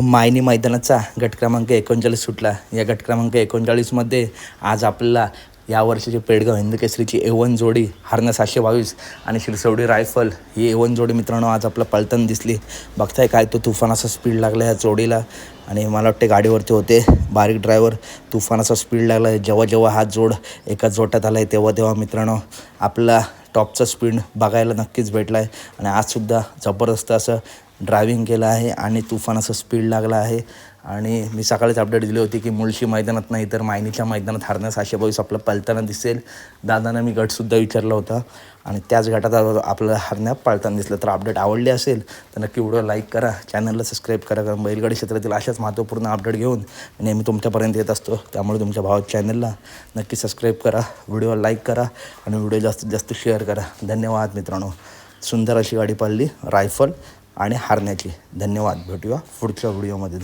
मायनी मैदानाचा गट क्रमांक एकोणचाळीस सुटला. या गट क्रमांक एकोणचाळीसमध्ये आज आपल्याला या वर्षीची पेडगाव हिंद केसरीची जोडी हरणं सातशे बावीस आणि शिरसवडी रायफल ही एवन जोडी मित्रांनो आज आपला पळताना दिसली. बघताय काय तो तुफानाचा स्पीड लागला या जोडीला. आणि मला वाटते गाडीवरती होते. बारीक ड्रायव्हर तुफानाचा स्पीड लागला. जेव्हा जेव्हा हा जोड एका जोटात आला आहे तेव्हा तेव्हा मित्रांनो आपला टॉपचा स्पीड बघायला नक्कीच भेटला आहे आणि आजसुद्धा जबरदस्त असं ड्रायव्हिंग केलं आहे आणि तुफान असं स्पीड लागला आहे. आणि मी सकाळीच अपडेट दिली होती की मुळशी मैदानात नाही तर मायनीच्या मैदानात हरण्यास आशे बावीस आपलं पळताना दिसेल. दादांना मी गटसुद्धा विचारला होता. आणि त्याच गटात आपल्याला हरण्या पळताना दिसलं. तर अपडेट आवडली असेल तर नक्की व्हिडिओ लाईक करा. चॅनलला सबस्क्राईब करा कारण बैलगाडी क्षेत्रातील अशाच महत्त्वपूर्ण अपडेट घेऊन नेहमी तुमच्यापर्यंत येत असतो. त्यामुळे तुमच्या भावाच्या चॅनलला नक्की सबस्क्राईब करा व्हिडिओ लाईक करा आणि व्हिडिओ जास्तीत जास्त शेअर करा. धन्यवाद मित्रांनो. सुंदर अशी गाडी पाळली रायफल. आणि हारण्याची. धन्यवाद. भेटूया पुढच्या व्हिडिओमध्ये.